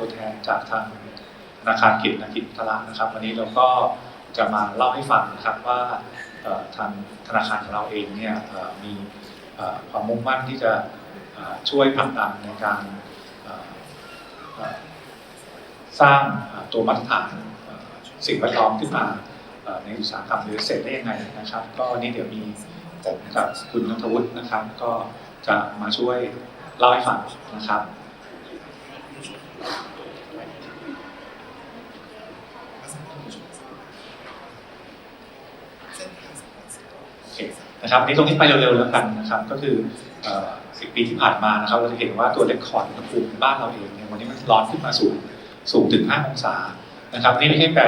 ตัวแทนจากทางธนาคารกิจกิจพัฒนานะครับ วันนี้เราก็จะมาเล่าให้ฟังนะครับว่าทางธนาคารของเราเองเนี่ยมีความมุ่งมั่นที่จะช่วยผลักดันในการสร้างตัวมาตรฐานสิ่งแวดล้อมขึ้นมาในอุตสาหกรรมหรือเสร็จได้ยังไงนะครับ ก็วันนี้เดี๋ยวมีผมกับคุณนัทวุฒินะครับ ก็จะมาช่วยเล่าให้ฟังนะครับ โอเค นะครับนี่ตรงนี้ไปเร็วๆแล้วกันนะครับก็คือสิบปีที่ผ่านมานะครับเราจะเห็นว่าตัวเลคคอร์ดอุณหภูมิบ้านเราเองเนี่ยวันนี้มันร้อนขึ้นมาสูงสูงถึง 5 องศานะครับนี่ไม่ใช่แปล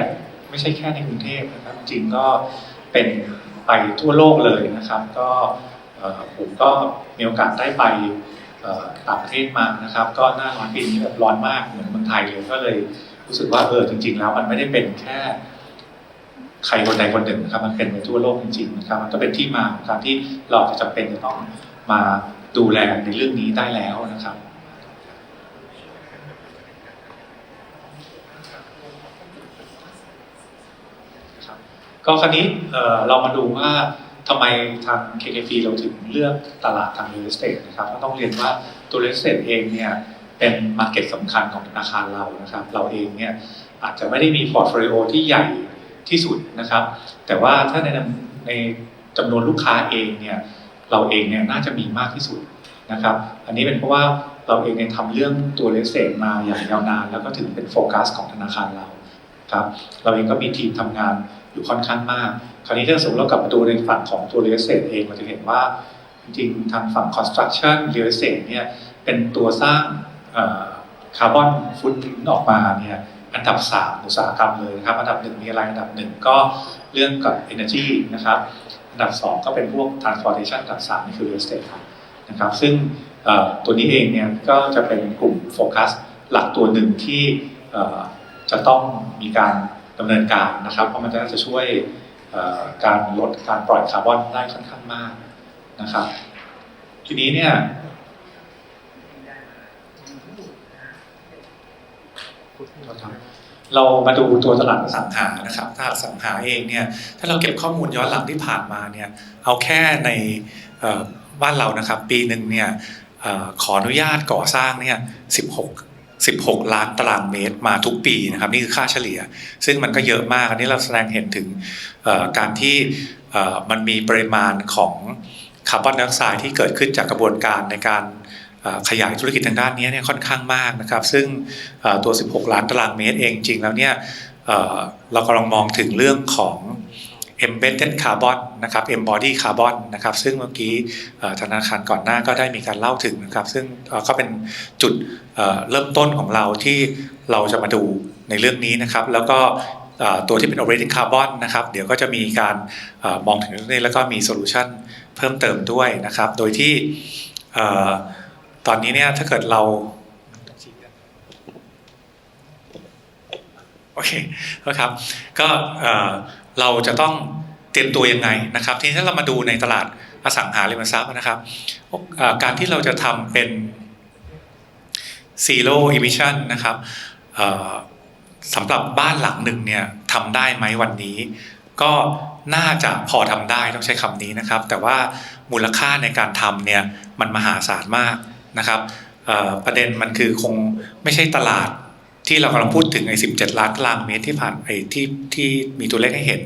ไม่ใช่แค่ในกรุงเทพนะครับจริงก็เป็นไปทั่วโลกเลยนะครับ ก็ผมก็มีโอกาสได้ไปต่างประเทศมานะครับ ก็หน้าร้อนปีนี้แบบร้อนมากเหมือนเมืองไทยเลยก็เลยรู้สึกว่าเออจริง ๆ แล้วมันไม่ได้เป็นแค่ ใครคนใดคนหนึ่งนะครับ มันเป็นไปทั่วโลกจริงๆนะครับ มันก็เป็นที่มาของการที่เราจะจำเป็นจะต้องมาดูแลในเรื่องนี้ได้แล้วนะครับก็คราวนี้เออเรามาดูว่าทำไมทาง KKP เราถึงเลือกตลาดทาง real estate นะครับก็ต้องเรียนว่าตัว real estate เองเนี่ยเป็นมาร์เก็ตสำคัญของธนาคารเรานะครับ เราเองเนี่ยอาจจะไม่ได้มีพอร์ตโฟลิโอที่ใหญ่ ที่สุดนะครับ แต่ว่าถ้าในในจำนวนลูกค้าเองเนี่ยเราเองเนี่ยน่าจะมีมากที่สุดนะครับ อันนี้เป็นเพราะว่าเราเองเนี่ยทำเรื่องตัวเลสเซมาอย่างยาวนาน แล้วก็ถึงเป็นโฟกัสของธนาคารเราครับเราเองก็มีทีมทำงานอยู่ค่อนข้างมาก คราวนี้ถ้าสมมติเรากลับมาดูในฝั่งของตัวเลสเซเองเราจะเห็นว่าจริงๆทางฝั่ง construction real estate เนี่ยเป็นตัวสร้างคาร์บอนฟุตพิ้นออกมาเนี่ย อันดับ 3 อุตสาหกรรมเลยนะครับ อันดับหนึ่งมีอะไรอันดับหนึ่งก็เรื่องกับ energy นะครับ อันดับ 2 ก็เป็นพวก transportation อันดับ 3 นี่คือ real estate ครับนะครับ ซึ่งตัวนี้เองเนี่ยก็จะเป็นกลุ่มโฟกัสหลักตัวหนึ่งที่จะต้องมีการดำเนินการนะครับ เพราะมันจะจะช่วยการลดการปล่อยคาร์บอนได้ค่อนข้างมากนะครับ ทีนี้เนี่ย เรามาดูตัวตลาดสังหานะครับตลาดสังหาเองเนี่ยถ้าเราเก็บข้อมูลย้อนหลังที่ผ่านมาเนี่ยเอาแค่ในบ้านเรานะครับ ปีหนึ่งเนี่ยขออนุญาตก่อสร้างเนี่ย16 16 ล้านตารางเมตรมาทุกปีนะครับนี่คือค่าเฉลี่ย ซึ่งมันก็เยอะมากอันนี้เราแสดงเห็นถึงการที่มันมีปริมาณของคาร์บอนไดออกไซด์ที่เกิดขึ้นจากกระบวนการในการ ขยายธุรกิจทางด้านนี้เนี่ยค่อนข้างมากนะครับ ซึ่งตัว 16 ล้านตารางเมตรเองจริงแล้วเนี่ยเรากำลังมองถึงเรื่องของ embedded carbon นะครับ embody carbon นะครับ ซึ่งเมื่อกี้ธนาคารก่อนหน้าก็ได้มีการเล่าถึงนะครับ ซึ่งก็เป็นจุดเริ่มต้นของเราที่เราจะมาดูในเรื่องนี้นะครับ แล้วก็ตัวที่เป็น operating carbon นะครับ เดี๋ยวก็จะมีการมองถึงเรื่องนี้แล้วก็มีโซลูชันเพิ่มเติมด้วยนะครับ โดยที่ ตอนนี้เนี่ยถ้าเกิดเราโอเคนะครับ ก็เราจะต้องเตรียมตัวยังไงนะครับ ทีนี้ถ้าเรามาดูในตลาดอสังหาริมทรัพย์นะครับการที่เราจะทำเป็น zero emission นะครับสำหรับบ้านหลังหนึ่งเนี่ยทำได้ไหมวันนี้ ก็น่าจะพอทำได้ต้องใช้คำนี้นะครับ แต่ว่ามูลค่าในการทำเนี่ยมันมหาศาลมาก นะครับประเด็นมันคือคงไม่ใช่ตลาดที่เรากำลังพูดถึงไอ้17ล้านตารางเมตรที่ผ่านไอ้ที่ที่มีตัวเลขให้เห็น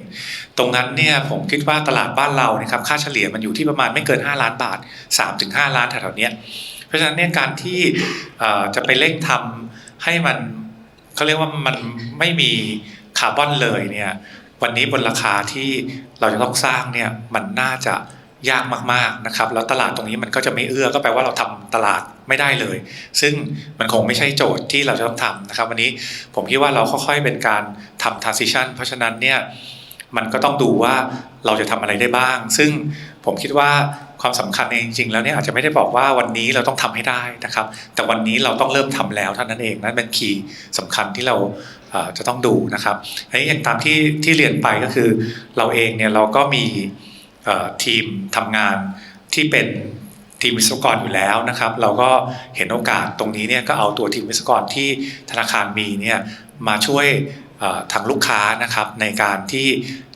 ตรงนั้นเนี่ยผมคิดว่าตลาดบ้านเรานะครับค่าเฉลี่ยมันอยู่ที่ประมาณไม่เกิน 5 ล้านบาท 3-5 ล้านแถวๆนี้เพราะฉะนั้นเนี่ยการที่จะไปเร่งทำให้มันเขาเรียกว่ามันไม่มีคาร์บอนเลยเนี่ยวันนี้บนราคาที่เราจะต้องสร้างเนี่ยมันน่าจะ ยากมากๆนะครับ แล้วตลาดตรงนี้มันก็จะไม่เอื้อก็แปลว่าเราทำตลาดไม่ได้เลย ซึ่งมันคงไม่ใช่โจทย์ที่เราจะต้องทำนะครับ วันนี้ผมคิดว่าเราค่อยๆเป็นการทำ transition เพราะฉะนั้นเนี่ยมันก็ต้องดูว่าเราจะทำอะไรได้บ้าง ซึ่งผมคิดว่าความสำคัญเนี่ยจริงๆแล้วเนี่ยอาจจะไม่ได้บอกว่าวันนี้เราต้องทำให้ได้นะครับ แต่วันนี้เราต้องเริ่มทำแล้วเท่านั้นเองนั่นเป็นคีย์สำคัญที่เราจะต้องดูนะครับอันนี้อย่างตามที่ที่เรียนไปก็คือเราเองเนี่ยเราก็มี ทีมทำงานที่เป็นทีมวิศวกรอยู่แล้วนะครับ เราก็เห็นโอกาสตรงนี้เนี่ยก็เอาตัวทีมวิศวกรที่ธนาคารมีเนี่ยมาช่วยทางลูกค้านะครับในการที่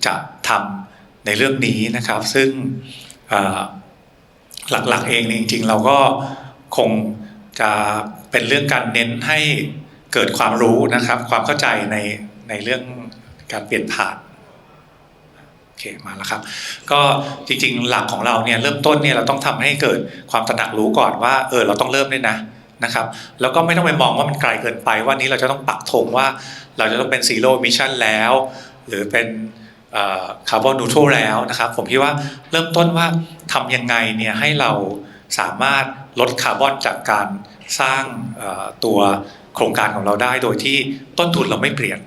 จะทำในเรื่องนี้นะครับ ซึ่งหลักๆเองเนี่ยจริงๆ เราก็คงจะเป็นเรื่องการเน้นให้เกิดความรู้นะครับ ความเข้าใจในในเรื่องการเปลี่ยนผ่าน คมาแล้วครับ ก็จริงๆหลักของเราเนี่ยเริ่มต้นเนี่ยเราต้องทำให้เกิดความตระหนักรู้ก่อนว่าเออเราต้องเริ่มด้วยนะนะครับแล้วก็ไม่ต้องไปมองว่ามันไกลเกินไปว่านี้เราจะต้องปักธงว่าเราจะต้องเป็นซีโร่มิชชั่นแล้ว หรือเป็นคาร์บอนนูโตรแล้วนะครับ ผมคิดว่าเริ่มต้นว่าทำยังไงเนี่ยให้เราสามารถลดคาร์บอนจากการสร้างตัวโครงการของเราได้โดยที่ต้นทุนเราไม่เปลี่ยน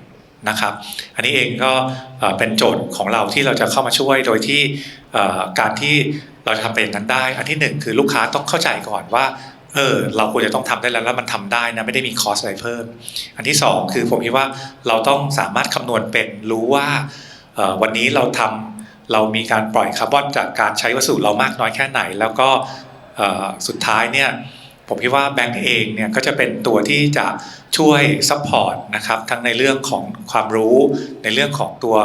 นะครับ อันนี้เองก็เป็นโจทย์ของเราที่เราจะเข้ามาช่วยโดยที่การที่เราจะทำเป็นอย่างนั้นได้ อันที่หนึ่งคือลูกค้าต้องเข้าใจก่อนว่าเออเราควรจะต้องทำได้แล้วแล้วมันทำได้นะไม่ได้มีคอสอะไรเพิ่ม อันที่สองคือผมคิดว่าเราต้องสามารถคำนวณเป็นรู้ว่าวันนี้เราทำเรามีการปล่อยคาร์บอนจากการใช้วัสดุเรามากน้อยแค่ไหน แล้วก็สุดท้ายเนี่ย ผมคิดว่าแบงก์เองเนี่ยก็จะเป็นตัวที่จะช่วยซัพพอร์ตนะครับทั้งในเรื่องของความรู้ในเรื่องของตัว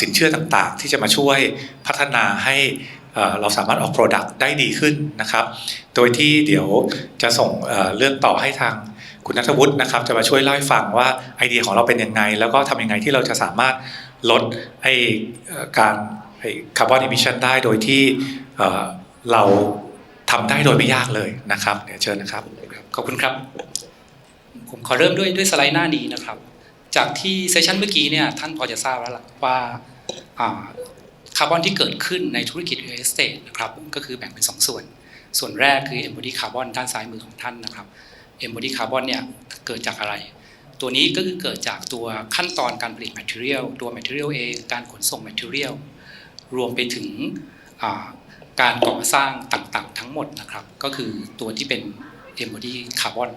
สินเชื่อต่างๆ ที่จะมาช่วยพัฒนาให้เราสามารถออก Product ได้ดีขึ้นนะครับ โดยที่เดี๋ยวจะส่งเรื่องต่อให้ทางคุณนัทวุฒินะครับ จะมาช่วยเล่าให้ฟังว่าไอเดียของเราเป็นยังไง แล้วก็ทำยังไงที่เราจะสามารถลดไอการคาร์บอนอิมิชันได้โดยที่เรา ทำได้โดยไม่ยากเลยนะครับเดี๋ยวเชิญนะครับขอบคุณครับ ผมขอเริ่มด้วยด้วยสไลด์หน้านี้นะครับ จากที่เซสชันเมื่อกี้เนี่ยท่านพอจะทราบแล้วล่ะว่าคาร์บอนที่เกิดขึ้นในธุรกิจ real estate นะครับก็คือแบ่งเป็น 2 ส่วน ส่วนแรกคือ embody carbon ด้านซ้ายมือของท่านนะครับ embody carbon เนี่ยเกิดจากอะไร ตัวนี้ก็คือเกิดจากตัวขั้นตอนการผลิต material ตัว material เอง การขนส่ง material รวมไปถึง การก่อสร้างต่างๆ ทั้งหมดนะครับ ก็คือตัวที่เป็น embody carbon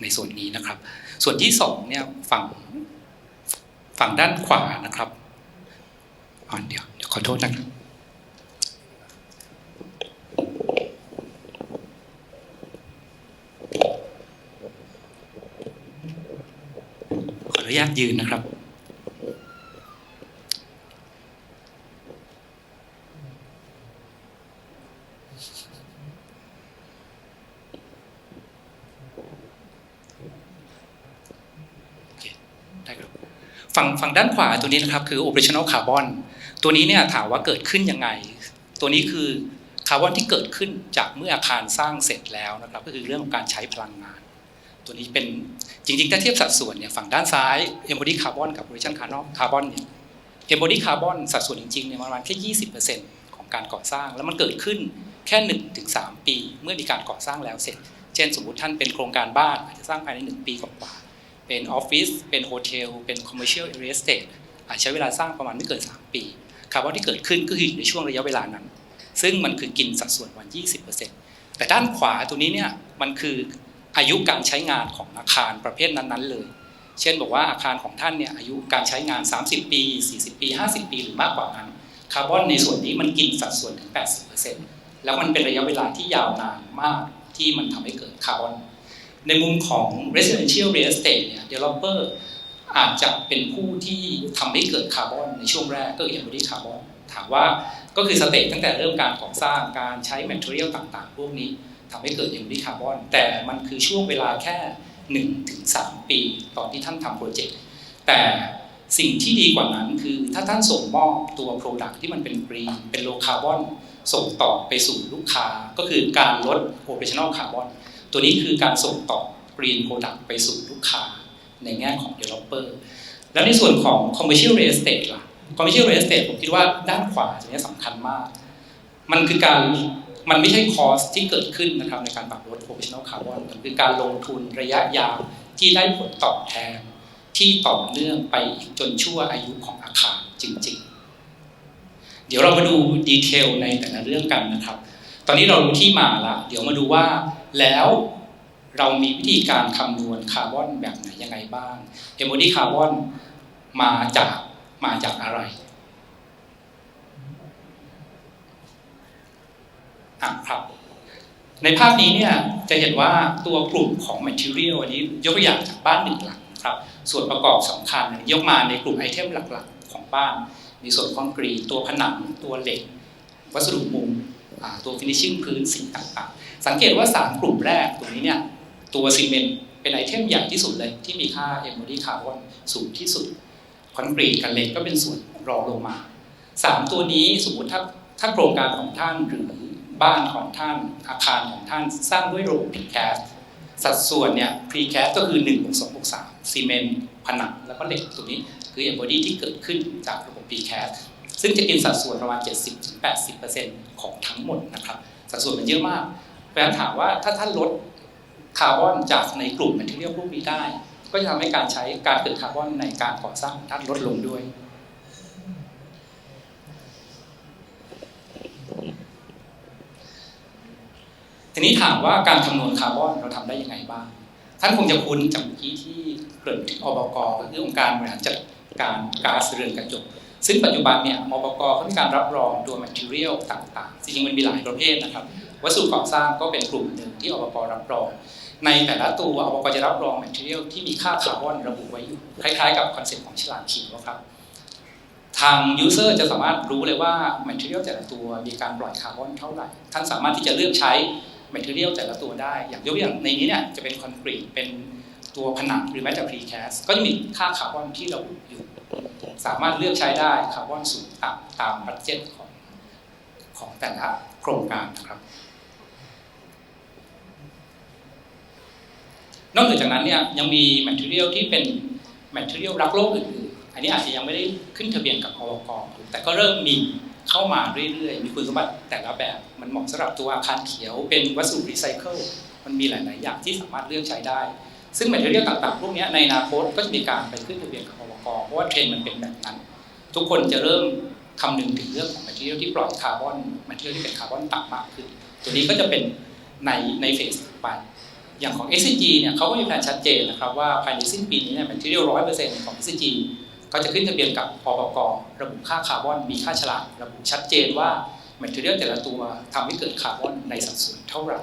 ในส่วนนี้นะครับ ส่วนที่สองเนี่ยฝั่งฝั่งด้านขวานะครับอ่าเดี๋ยวเดี๋ยวขอโทษนะครับขออนุญาตยืนนะครับ ได้ครับ ฝั่งฝั่งด้านขวาตัวนี้นะครับคือ operational carbon ตัวนี้เนี่ยถามว่าเกิดขึ้นยังไง ตัวนี้คือคาร์บอนที่เกิดขึ้นจากเมื่ออาคารสร้างเสร็จแล้วนะครับก็คือเรื่องของการใช้พลังงาน ตัวนี้เป็นจริงๆถ้าเทียบสัดส่วนเนี่ยฝั่งด้านซ้าย embodied carbon กับ operational carbon เนี่ย embodied carbon สัดส่วนจริงๆเนี่ยประมาณแค่20%ของการก่อสร้าง แล้วมันเกิดขึ้นแค่1ถึง3ปี เมื่อมีการก่อสร้างแล้วเสร็จ เช่นสมมติท่านเป็นโครงการบ้านอาจจะสร้างภายใน 1 ปีกว่าๆ เป็นออฟฟิศเป็นโฮเทลเป็นคอมเมอร์เชียลเรียสเตทอาจใช้เวลาสร้างประมาณไม่เกิน 3 ปีคาร์บอนที่เกิดขึ้นก็คืออยู่ในช่วงระยะเวลานั้น ซึ่งมันคือกินสัดส่วนวัน 20%แต่ด้านขวาตัวนี้เนี่ยมันคืออายุการใช้งานของอาคารประเภทนั้นๆเลย เช่นบอกว่าอาคารของท่านเนี่ยอายุการใช้งาน 30 ปี 40 ปี 50 ปี หรือมากกว่านั้นคาร์บอนในส่วนนี้มันกินสัดส่วนถึง 80%แล้วมันเป็นระยะเวลาที่ยาวนานมากที่มันทำให้เกิดคาร์บอน ในมุมของ residential real estate เนี่ย developer อาจจะเป็นผู้ที่ทำให้เกิดคาร์บอนในช่วงแรกก็คือ embodied carbon ถามว่าก็คือสเตจตั้งแต่เริ่มการก่อสร้างการใช้ material ต่างๆ พวกนี้ทำให้เกิด embodied carbon แต่มันคือช่วงเวลาแค่ 1-3 ปี ตอนที่ท่านทำโปรเจกต์แต่สิ่งที่ดีกว่านั้นคือถ้าท่านส่งมอบตัว product ที่มันเป็น green เป็น low carbon ส่งต่อไปสู่ลูกค้าก็คือการลด operational carbon ตัวนี้คือการส่งต่อ green product ไปสู่ลูกค้าในแง่ของ developer แล้วในส่วนของ commercial real estate ล่ะ commercial real estate ผมคิดว่าด้านขวาตรงนี้สำคัญมาก มันคือการมันไม่ใช่ cost ที่เกิดขึ้นนะครับในการปรับลด operational carbon มันคือการลงทุนระยะยาวที่ได้ผลตอบแทน ที่ต่อเนื่องไปอีกจนชั่วอายุของอาคารจริง ๆ เดี๋ยวเรามาดูดีเทลในแต่ละเรื่องกันนะครับ ตอนนี้เรารู้ที่มาละเดี๋ยวมาดูว่า แล้วเรามีวิธีการคำนวณคาร์บอนแบบไหนยังไงบ้างเอมโมดี้คาร์บอนมาจากมาจากอะไรอะครับ ในภาพนี้เนี่ยจะเห็นว่าตัวกลุ่มของ material อันนี้ยกตัวอย่างจากบ้านหนึ่งหลังครับ ส่วนประกอบสำคัญยกมาในกลุ่มไอเทมหลักๆ ของบ้าน มีส่วนคอนกรีตตัวผนังตัวเหล็ก วัสดุมุม ตัวฟินิชชิ่งพื้นสีต่างๆ สังเกตว่า 3 กลุ่มแรกตรงนี้เนี่ยตัวซีเมนต์เป็นไอเทมใหญ่ที่สุดเลย ที่มีค่า embody carbon สูงที่สุด คอนกรีตกับเหล็กก็เป็นส่วนรองลงมา 3 ตัวนี้สมมติถ้าถ้าโครงการของท่านหรือบ้านของท่านอาคารของท่านสร้างด้วยระบบ precast สัดส่วนเนี่ย precast ก็คือ1บวก2บวก3ซีเมนต์ผนังแล้วก็เหล็กตัวนี้คือ embody ที่เกิดขึ้นจากระบบ precast ซึ่งจะกินสัดส่วนประมาณ 70-80%ของทั้งหมดนะครับ สัดส่วนมันเยอะมากเพราะฉะนั้นถามว่าถ้าท่านลดคาร์บอนจากในกลุ่ม material พวกนี้ได้ ก็จะทำให้การใช้การเกิดคาร์บอนในการก่อสร้างท่านลดลงด้วยทีนี้ถามว่าการคำนวณคาร์บอนเราทำได้ยังไงบ้าง ท่านคงจะคุ้นจากเมื่อกี้ที่เกริ่นถึงอบกก็คือองค์การบริหารจัดการก๊าซเรือนกระจก ซึ่งปัจจุบันเนี่ยอบกเขามีการรับรองตัว material ต่างๆ จริงๆมันมีหลายประเภทนะครับ วัสดุก่อสร้างก็เป็นกลุ่มหนึ่งที่อบกรับรอง ในแต่ละตัวอบกจะรับรอง material ที่มีค่าคาร์บอนระบุไว้อยู่ คล้ายๆ กับคอนเซ็ปต์ของฉลากเขียวครับ ทาง user จะสามารถรู้เลยว่า material แต่ละตัวมีการปล่อยคาร์บอนเท่าไหร่ ท่านสามารถที่จะเลือกใช้ material แต่ละตัวได้ อย่างยกตัวอย่างในนี้เนี่ยจะเป็นคอนกรีต เป็นตัวผนังหรือแม้แต่ precast ก็จะมีค่าคาร์บอนที่ระบุอยู่ สามารถเลือกใช้ได้คาร์บอนสูงต่ำตามบัตเจ็ตของของแต่ละโครงการนะครับ นอกจากนั้นเนี่ยยังมี material ที่เป็น material รักโลกอื่นๆ อันนี้อาจจะยังไม่ได้ขึ้นทะเบียนกับอบกแต่ก็เริ่มมีเข้ามาเรื่อยๆ มีคุณสมบัติแต่ละแบบ มันเหมาะสำหรับตัวอาคารเขียวเป็นวัสดุรีไซเคิล มันมีหลาย ๆ อย่างที่สามารถเลือกใช้ได้ ซึ่ง material ต่างๆ พวกนี้ในอนาคตก็จะมีการไปขึ้นทะเบียนกับอบกเพราะว่าเทรนด์มันเป็นแบบนั้น ทุกคนจะเริ่มคำนึงถึงเรื่องของ material ที่ปล่อยคาร์บอน material ที่เป็นคาร์บอนต่ำมากขึ้น ตัวนี้ก็จะเป็นในในเฟสต่อไป อย่างของ SCG เนี่ยเขาก็มีแผนชัดเจนนะครับว่าภายในสิ้นปีนี้เนี่ย material ร้อยเปอร์เซ็นต์ของ SCG ก็จะขึ้นทะเบียนกับปปกระบุค่าคาร์บอนมีค่าฉลากระบุชัดเจนว่า material แต่ละตัวทำให้เกิดคาร์บอนในสัดส่วนเท่าไหร่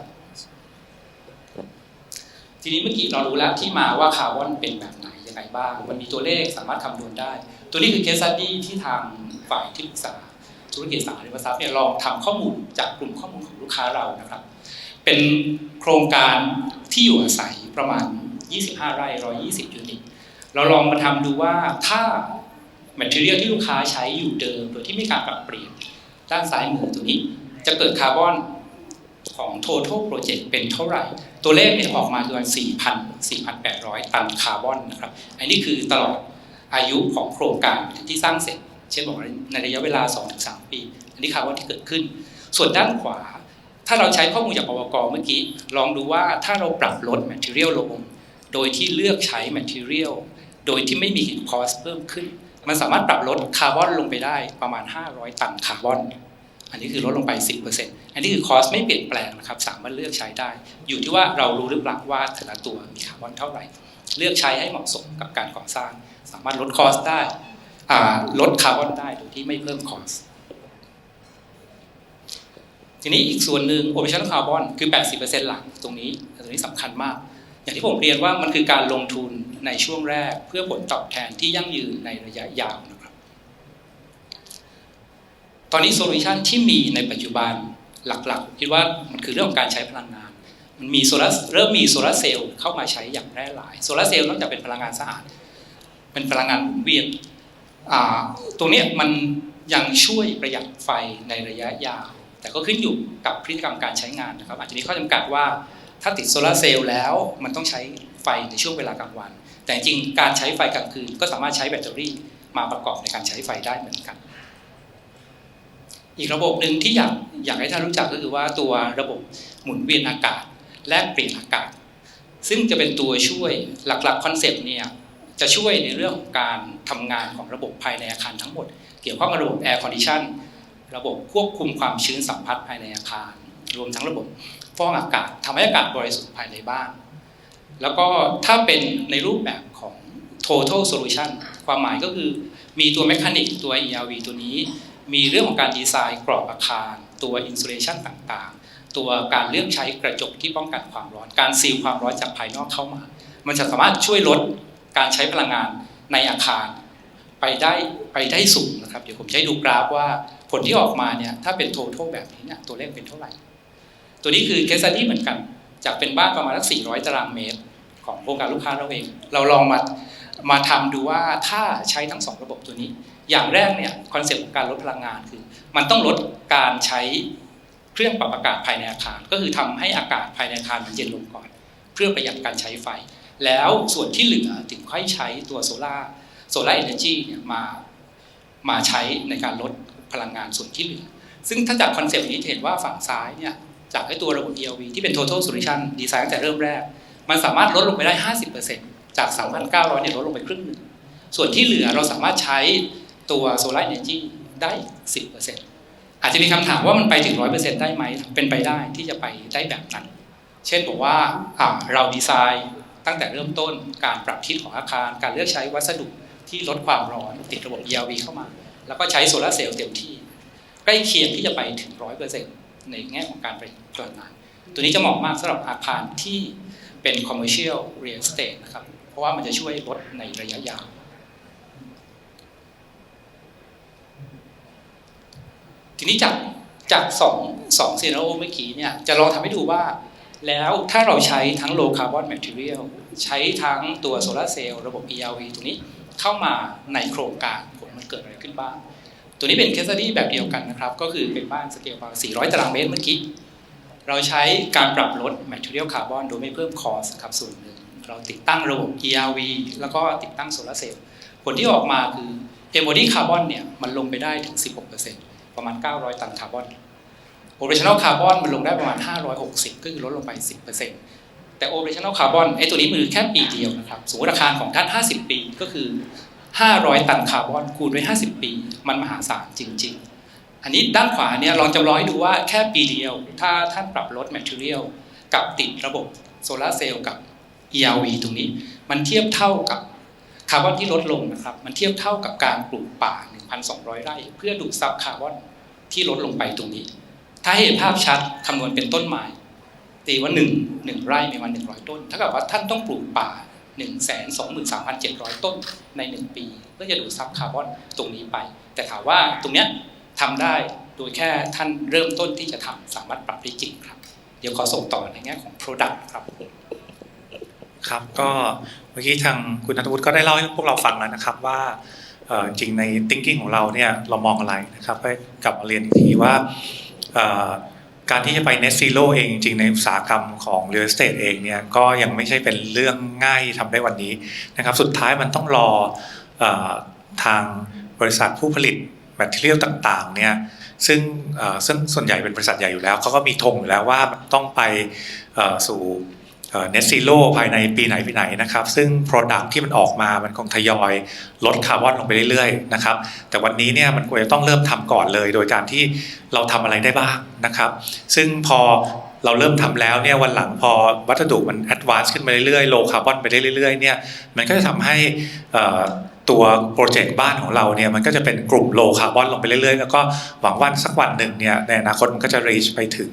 ทีนี้เมื่อกี้เรารู้แล้วที่มาว่าคาร์บอนเป็นแบบไหนยังไงบ้าง มันมีตัวเลขสามารถคำนวณได้ ตัวนี้คือ case study ที่ทางฝ่ายที่ปรึกษาธุรกิจสาริมทรัพย์เนี่ยลองทำข้อมูลจากกลุ่มข้อมูลของลูกค้าเรานะครับ เป็นโครงการที่อยู่อาศัยประมาณ 25 ไร่ 120 ยูนิต เราลองมาทำดูว่าถ้า material ที่ลูกค้าใช้อยู่เดิม โดยที่ไม่การปรับเปลี่ยนด้านซ้ายมือตัวนี้ จะเกิดคาร์บอนของ total project เป็นเท่าไหร่ ตัวเลขเนี่ยออกมาคือประมาณ4,000 4,800 ตันคาร์บอนนะครับ อันนี้คือตลอดอายุของโครงการที่สร้างเสร็จ เช่นบอกในระยะเวลา 2-3 ปี อันนี้คาร์บอนที่เกิดขึ้น ส่วนด้านขวา ถ้าเราใช้ข้อมูลจากอบกเมื่อกี้ ลองดูว่าถ้าเราปรับลด material ลง โดยที่เลือกใช้ material โดยที่ไม่มี cost เพิ่มขึ้น มันสามารถปรับลดคาร์บอนลงไปได้ประมาณ 500 ตันคาร์บอน อันนี้คือลดลงไป 10%อันนี้คือ cost ไม่เปลี่ยนแปลงนะครับสามารถเลือกใช้ได้ อยู่ที่ว่าเรารู้หรือเปล่าว่าแต่ละตัวมีคาร์บอนเท่าไหร่ เลือกใช้ให้เหมาะสมกับการก่อสร้าง สามารถลด cost ได้ลดคาร์บอนได้โดยที่ไม่เพิ่ม cost ทีนี้อีกส่วนหนึ่ง operational carbon คือ 80%หลังตรงนี้ตรงนี้สำคัญมาก อย่างที่ผมเรียนว่ามันคือการลงทุนในช่วงแรก เพื่อผลตอบแทนที่ยั่งยืนในระยะยาวนะ ตอนนี้โซลูชันที่มีในปัจจุบันหลักๆ คิดว่ามันคือเรื่องของการใช้พลังงาน มันมีโซลาร์เริ่มมีโซลาร์เซลล์เข้ามาใช้อย่างแพร่หลาย โซลาร์เซลล์นอกจากเป็นพลังงานสะอาด เป็นพลังงานหมุนเวียนตรงนี้มันยังช่วยประหยัดไฟในระยะยาว แต่ก็ขึ้นอยู่กับพฤติกรรมการใช้งานนะครับ อาจจะมีข้อจำกัดว่าถ้าติดโซลาร์เซลล์แล้วมันต้องใช้ไฟในช่วงเวลากลางวัน แต่จริงการใช้ไฟกลางคืนก็สามารถใช้แบตเตอรี่มาประกอบในการใช้ไฟได้เหมือนกัน อีกระบบหนึ่งที่อยากอยากให้ท่านรู้จักก็คือว่าตัวระบบหมุนเวียนอากาศแลกเปลี่ยนอากาศ ซึ่งจะเป็นตัวช่วยหลักๆคอนเซปต์เนี่ยจะช่วยในเรื่องของการทำงานของระบบภายในอาคารทั้งหมด เกี่ยวข้องกับระบบแอร์คอนดิชันระบบควบคุมความชื้นสัมผัสภายในอาคาร รวมทั้งระบบฟอกอากาศทำให้อากาศบริสุทธิ์ภายในบ้าน แล้วก็ถ้าเป็นในรูปแบบของ total solution ความหมายก็คือมีตัว mechanic ตัว ERV ตัวนี้ มีเรื่องของการดีไซน์กรอบอาคาร ตัว insulation ต่างๆ ตัวการเลือกใช้กระจกที่ป้องกันความร้อน การซีลความร้อนจากภายนอกเข้ามา มันจะสามารถช่วยลดการใช้พลังงานในอาคารไปได้ไปได้สูงนะครับ เดี๋ยวผมจะให้ดูกราฟว่าผลที่ออกมาเนี่ยถ้าเป็น total แบบนี้เนี่ยตัวเลขเป็นเท่าไหร่ ตัวนี้คือ case study เหมือนกัน จากเป็นบ้านประมาณสัก 400 ตารางเมตร ของโครงการลูกค้าเราเอง เราลองมามาทำดูว่าถ้าใช้ทั้งสองระบบตัวนี้ อย่างแรกเนี่ยคอนเซ็ปต์ของการลดพลังงานคือ มันต้องลดการใช้เครื่องปรับอากาศภายในอาคาร ก็คือทำให้อากาศภายในอาคารมันเย็นลงก่อน เพื่อประหยัดการใช้ไฟ แล้วส่วนที่เหลือถึงค่อยใช้ตัวโซลาร์โซลาร์เอเนจีเนี่ยมามาใช้ในการลดพลังงานส่วนที่เหลือ ซึ่งถ้าจากคอนเซปต์นี้จะเห็นว่าฝั่งซ้ายเนี่ยจากไอ้ตัวระบบ ELV ที่เป็น total solution ดีไซน์ตั้งแต่เริ่มแรก มันสามารถลดลงไปได้ 50%จาก 3,900เนี่ยลดลงไปครึ่งหนึ่งส่วนที่เหลือเราสามารถใช้ ตัว solar energy ได้10%อร์เซ็นต์อาจจะมีคำถามว่ามันไปถึง100%ได้ไหมเป็นไปได้ที่จะไปได้แบบนั้น เช่นบอกว่าเราดีไซน์ตั้งแต่เริ่มต้นการปรับทิศของอาคาร การเลือกใช้วัสดุที่ลดความร้อนติดระบบ ELV เข้ามา แล้วก็ใช้โซลาร์เซลล์เต็มที่ ใกล้เคียงที่จะไปถึง100%ในแง่ของการประหยัดพลังงาน ตัวนี้จะเหมาะมากสำหรับอาคารที่เป็น commercial real estate นะครับ เพราะว่ามันจะช่วยลดในระยะยาว ทีนี้จากจากสองสองซีนาโอเมื่อกี้เนี่ยจะลองทำให้ดูว่า แล้วถ้าเราใช้ทั้ง low carbon material ใช้ทั้งตัวโซลาร์เซลล์ระบบ ELV ตรงนี้เข้ามาในโครงการผลมันเกิดอะไรขึ้นบ้าง ตัวนี้เป็นเคสตี้แบบเดียวกันนะครับ ก็คือเป็นบ้านสเกลประมาณ400 ตารางเมตรเมื่อกี้เราใช้การปรับลด material carbon โดยไม่เพิ่มคอสครับส่วนหนึ่งเราติดตั้งระบบ ERV แล้วก็ติดตั้งโซลาร์เซลล์ผลที่ออกมาคือ embodied carbon เนี่ยมันลงไปได้ถึง 16% ประมาณ 900 ตันคาร์บอน operational carbon มันลงได้ประมาณ 560 ก็คือลดลงไป 10%แต่ operational carbon ไอ้ตัวนี้มือแค่ปีเดียวนะครับ สมมติอาคาของท่าน 50 ปีก็คือ 500 ตันคาร์บอนคูณด้วย 50 ปี มันมหาศาลจริง ๆ อันนี้ด้านขวาเนี่ยลองจำลองให้ดูว่าแค่ปีเดียว ถ้าท่านปรับลด material กับติดระบบโซลาเซลล์กับ ERV ตรงนี้ มันเทียบเท่ากับคาร์บอนที่ลดลงนะครับ มันเทียบเท่ากับการปลูกป่า 1,200 ไร่ เพื่อดูดซับคาร์บอนที่ลดลงไปตรงนี้ ถ้าเห็นภาพชัดคำนวณเป็นต้นไม้ตีว่า1 1ไร่มีวัน100 ต้นเท่ากับว่าท่านต้องปลูกป่า 123,700 ต้นใน 1 ปี เพื่อจะดูดซับคาร์บอนตรงนี้ไป แต่ถามว่าตรงเนี้ยทำได้โดยแค่ท่านเริ่มต้นที่จะทำสามารถปรับได้จริงครับ เดี๋ยวขอส่งต่อในแง่ของ Product ครับครับก็เมื่อกี้ทางคุณนัทวุฒิก็ได้เล่าให้พวกเราฟังแล้วนะครับว่า จริงใน thinking ของเราเนี่ยเรามองอะไรนะครับก็กลับมาเรียนอีกทีว่าการที่จะไป net zero เองจริงในอุตสาหกรรมของ real estate เองเนี่ยก็ยังไม่ใช่เป็นเรื่องง่ายที่ทำได้วันนี้นะครับสุดท้ายมันต้องรออทางบริษัทผู้ผลิต material ต่างๆเนี่ยซึ่งซึ่งส่วนใหญ่เป็นบริษัทใหญ่อยู่แล้วเขาก็มีธงอยู่แล้วว่าต้องไปสู่ เน็ตซีโร่ภายในปีไหนปีไหนนะครับ ซึ่ง Product ที่มันออกมามันคงทยอยลดคาร์บอนลงไปเรื่อยๆนะครับแต่วันนี้เนี่ยมันควรจะต้องเริ่มทำก่อนเลย โดยการที่เราทำอะไรได้บ้างนะครับ ซึ่งพอเราเริ่มทำแล้วเนี่ยวันหลังพอวัสดุมันแอดวานซ์ขึ้นไปเรื่อยๆโลคาร์บอนไปได้เรื่อยๆเนี่ยมันก็จะทำให้อ่อ ตัวโปรเจกต์บ้านของเราเนี่ยมันก็จะเป็นกลุ่มโลคาร์บอนลงไปเรื่อยๆ แล้วก็หวังว่าสักวันหนึ่งเนี่ยในอนาคตมันก็จะ reach ไปถึง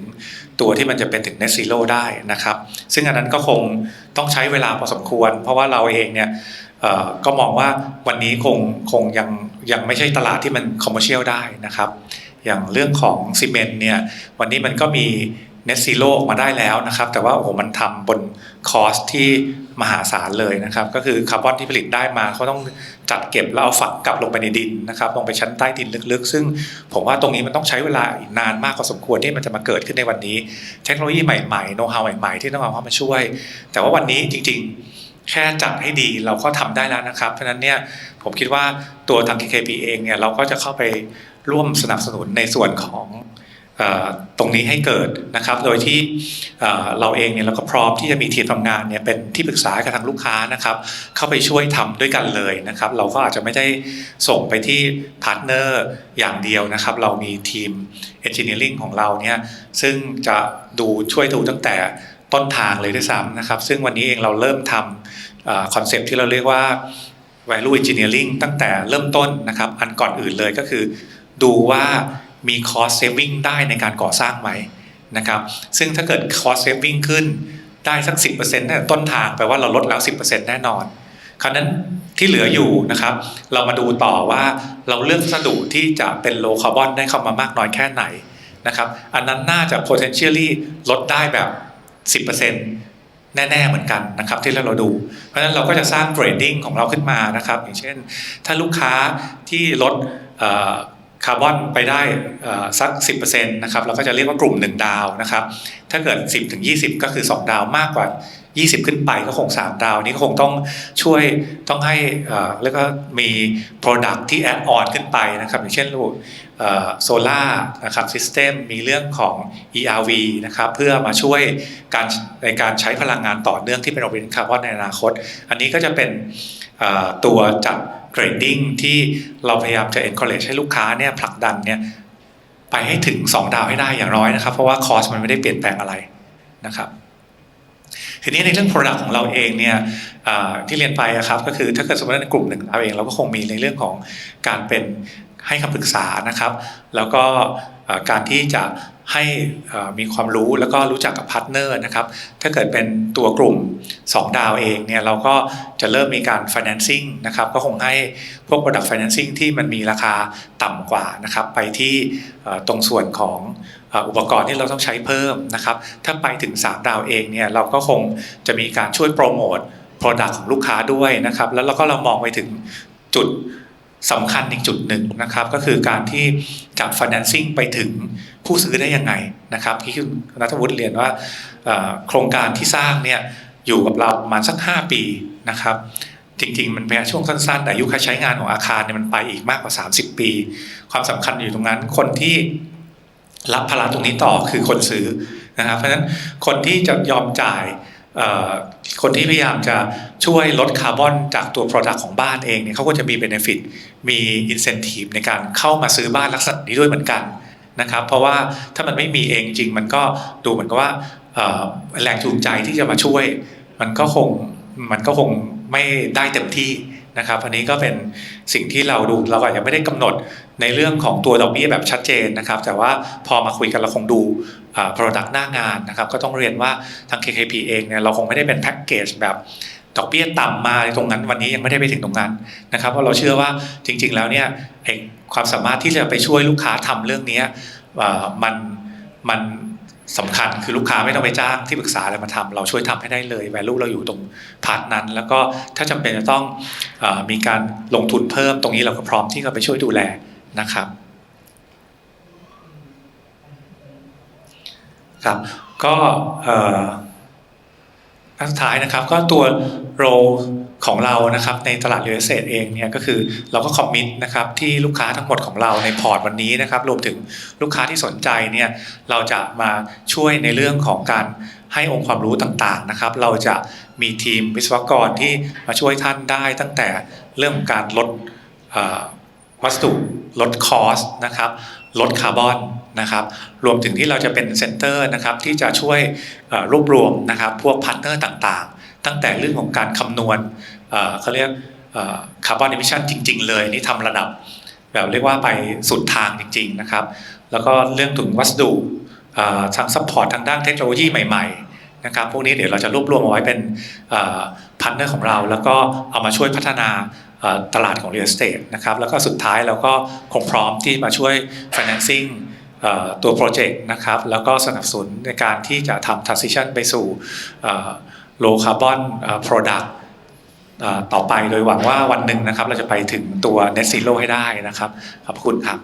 ตัวที่มันจะเป็นถึง net zero ได้นะครับ ซึ่งอันนั้นก็คงต้องใช้เวลาพอสมควร เพราะว่าเราเองเนี่ยก็มองว่าวันนี้คงคงยังยังไม่ใช่ตลาดที่มันคอมเมอร์เชียลได้นะครับ อย่างเรื่องของซีเมนต์เนี่ยวันนี้มันก็มี net zero ออกมาได้แล้วนะครับ แต่ว่าโอ้โหมันทำบนคอสที่มหาศาลเลยนะครับ ก็คือคาร์บอนที่ผลิตได้มาเขาต้องจัดเก็บแล้วเอาฝังกลับลงไปในดินนะครับ ลงไปชั้นใต้ดินลึกๆ ซึ่งผมว่าตรงนี้มันต้องใช้เวลาอีกนานมากพอสมควรที่มันจะมาเกิดขึ้นในวันนี้ เทคโนโลยีใหม่ๆโน้ตฮาวใหม่ๆที่ต้องเอาเข้ามาช่วย แต่ว่าวันนี้จริง ๆ แค่จัดให้ดีเราก็ทำได้แล้วนะครับเพราะฉะนั้นเนี่ยผมคิดว่าตัวทาง KKP เองเนี่ยเราก็จะเข้าไปร่วมสนับสนุนในส่วนของ ตรงนี้ให้เกิดนะครับ โดยที่เราเองเนี่ยเราก็พร้อมที่จะมีทีมทำงานเนี่ยเป็นที่ปรึกษากับทางลูกค้านะครับ เข้าไปช่วยทำด้วยกันเลยนะครับ เราก็อาจจะไม่ได้ส่งไปที่พาร์ทเนอร์อย่างเดียวนะครับ เรามีทีม Engineering ของเราเนี่ยซึ่งจะดูช่วยดูตั้งแต่ต้นทางเลยด้วยซ้ำนะครับ ซึ่งวันนี้เองเราเริ่มทำคอนเซปต์ที่เราเรียกว่า value engineering ตั้งแต่เริ่มต้นนะครับ อันก่อนอื่นเลยก็คือดูว่า มี cost saving ได้ในการก่อสร้างไหมนะครับ ซึ่งถ้าเกิด cost saving ขึ้นได้สัก 10%ตั้งแต่ต้นทางแปลว่าเราลดแล้ว 10%แน่นอน คราวนั้นที่เหลืออยู่นะครับ เรามาดูต่อว่าเราเลือกวัสดุที่จะเป็น low carbon ได้เข้ามามากน้อยแค่ไหนนะครับ อันนั้นน่าจะ potentially ลดได้แบบ 10%แน่ๆเหมือนกันนะครับที่เราดู เพราะฉะนั้นเราก็จะสร้าง grading ของเราขึ้นมานะครับ อย่างเช่น ถ้าลูกค้าที่ลด คาร์บอนไปได้เอ่อสัก 10%นะครับเราก็จะเรียกว่ากลุ่ม 1 ดาวนะครับ ถ้าเกิด 10ถึง20 ก็คือ 2 ดาวมากกว่า 20 ขึ้นไปก็คง 3 ดาวนี้ก็คงต้องช่วยต้องให้อ่อแล้วก็มี Product ที่ add on ขึ้นไปนะครับ อย่างเช่นระบบโซล่านะครับซิสเต็มมีเรื่องของ ERV นะครับเพื่อมาช่วยการในการใช้พลังงานต่อเนื่องที่เป็นออกซิเจนคาร์บอนในอนาคต อันนี้ก็จะเป็นตัวจัด grading ที่เราพยายามจะ encourage ให้ลูกค้าเนี่ยผลักดันเนี่ยไปให้ถึง 2 ดาวให้ได้อย่างน้อยนะครับ เพราะว่าคอสมันไม่ได้เปลี่ยนแปลงอะไรนะครับทีนี้ในเรื่อง Product ของเราเองเนี่ยที่เรียนไปนะครับก็คือถ้าเกิดสมมติในกลุ่มหนึ่งเราเองเราก็คงมีในเรื่องของการเป็นให้คำปรึกษานะครับ แล้วก็ การที่จะให้มีความรู้แล้วก็รู้จักกับพาร์ทเนอร์นะครับ ถ้าเกิดเป็นตัวกลุ่ม 2 ดาวเองเนี่ยเราก็จะเริ่มมีการ financing นะครับ ก็คงให้พวก product financing ที่มันมีราคาต่ำกว่านะครับ ไปที่ตรงส่วนของอุปกรณ์ที่เราต้องใช้เพิ่มนะครับ ถ้าไปถึง 3 ดาวเองเนี่ยเราก็คงจะมีการช่วยโปรโมท Product ของลูกค้าด้วยนะครับ แล้วเราก็เรามองไปถึงจุด สำคัญอีกจุดหนึ่งนะครับก็คือการที่จับ financing ไปถึงผู้ซื้อได้ยังไงนะครับที่คุณนัทวุฒิเรียนว่าโครงการที่สร้างเนี่ยอยู่กับเราประมาณสัก 5 ปีนะครับจริงๆ มันเป็นช่วงสั้นๆ แต่อายุการใช้งานของอาคารเนี่ยมันไปอีกมากกว่า 30 ปี ความสำคัญอยู่ตรงนั้นคนที่รับภาระตรงนี้ต่อคือคนซื้อนะครับเพราะฉะนั้นคนที่จะยอมจ่าย คนที่พยายามจะช่วยลดคาร์บอนจากตัว Product ของบ้านเองเนี่ยเขาก็จะมี Benefit มี Incentive ในการเข้ามาซื้อบ้านลักษณะนี้ด้วยเหมือนกันนะครับเพราะว่าถ้ามันไม่มีเองจริงมันก็ดูเหมือนกับว่าแรงจูงใจที่จะมาช่วย มันก็คงมันก็คงไม่ได้เต็มที่นะครับอันนี้ก็เป็นสิ่งที่เราดูเราอาจจะไม่ได้กำหนด ในเรื่องของตัวดอกเบี้ยแบบชัดเจนนะครับ แต่ว่าพอมาคุยกันเราคงดู product หน้างานนะครับ ก็ต้องเรียนว่าทาง KKP เองเนี่ยเราคงไม่ได้เป็นแพ็กเกจแบบดอกเบี้ยต่ำมาตรงนั้นวันนี้ยังไม่ได้ไปถึงตรงนั้นนะครับเพราะเราเชื่อว่าจริง ๆ แล้วเนี่ยไอ้ความสามารถที่จะไปช่วยลูกค้าทำเรื่องนี้มันมันสำคัญคือลูกค้าไม่ต้องไปจ้างที่ปรึกษาอะไรมาทำเราช่วยทำให้ได้เลย value เราอยู่ตรงพาร์ทนั้น แล้วก็ถ้าจำเป็นจะต้องอมีการลงทุนเพิ่มตรงนี้เราก็พร้อมที่จะไปช่วยดูแล นะครับครับก็อันสุดท้ายนะครับก็ตัวโรของเรานะครับในตลาด real estate เองเนี่ยก็คือเราก็คอมมิตนะครับที่ลูกค้าทั้งหมดของเราในพอร์ตวันนี้นะครับรวมถึงลูกค้าที่สนใจเนี่ยเราจะมาช่วยในเรื่องของการให้องค์ความรู้ต่างๆนะครับ เราจะมีทีมวิศวกรที่มาช่วยท่านได้ตั้งแต่เรื่องการลด วัสดุลดคอสนะครับลดคาร์บอนนะครับรวมถึงที่เราจะเป็นเซ็นเตอร์นะครับที่จะช่วยรวบรวมนะครับพวกพาร์ทเนอร์ต่างๆ ตั้งแต่เรื่องของการคำนวณเขาเรียกคาร์บอนอิมิชันจริง ๆ เลยนี่ทำระดับแบบเรียกว่าไปสุดทางจริง ๆนะครับ แล้วก็เรื่องถึงวัสดุทางซัพพอร์ตทางด้านเทคโนโลยีใหม่ ๆ นะครับ พวกนี้เดี๋ยวเราจะรวบรวมเอาไว้เป็นพันเนอร์ของเรา แล้วก็เอามาช่วยพัฒนา ตลาดของ real estate นะครับแล้วก็สุดท้ายเราก็คงพร้อมที่มาช่วย financing ตัวโปรเจกต์นะครับแล้วก็สนับสนุนในการที่จะทำ transition ไปสู่ low carbon เอ่อ product ต่อไปโดยหวังว่าวันหนึ่งนะครับเราจะไปถึงตัว net zero ให้ได้นะครับขอบคุณครับ